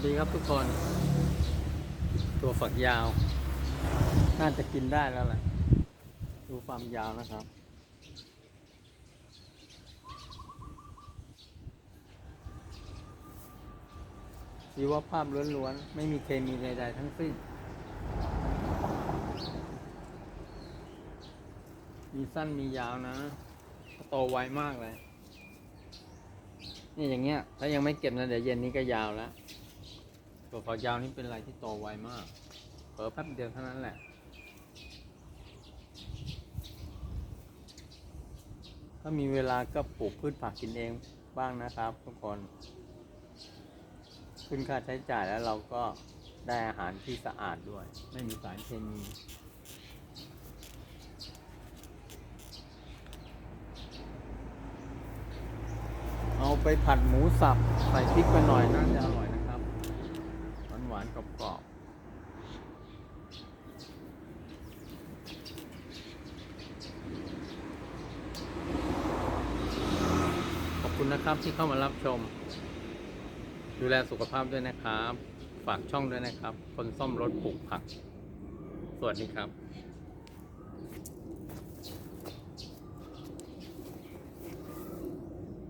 วัสดีครับทุกคน ตัวฝักยาว น่าจะกินได้แล้วแหละ ดูความยาวนะครับ ชีวภาพล้วนๆ ไม่มีเคมีใดๆทั้งสิ้น มีสั้นมียาวนะ โตไวมากเลยนี่อย่างเงี้ย ถ้ายังไม่เก็บนะเดี๋ยวเย็นนี้ก็ยาวแล้ว ตัวฝักยาวนี่เป็นอะไรที่โตไวมากเผลอแป๊บเดียวเท่านั้นแหละ ถ้ามีเวลาก็ปลูกพืชผักกินเองบ้างนะครับทุกคนขึ้นค่าใช้จ่ายแล้วเราก็ได้อาหารที่สะอาดด้วย ไม่มีสารเคมีเอาไปผัดหมูสับ ใส่พริกไปหน่อยน่าจะอร่อยนะครับหวานหวานๆกรอบกรอบๆขอบ คุณนะครับที่เข้ามารับชม ดูแลสุขภาพด้วยนะครับ ฝากช่องด้วยนะครับ คนซ่อมรถปลูกผัก สวัสดีครับ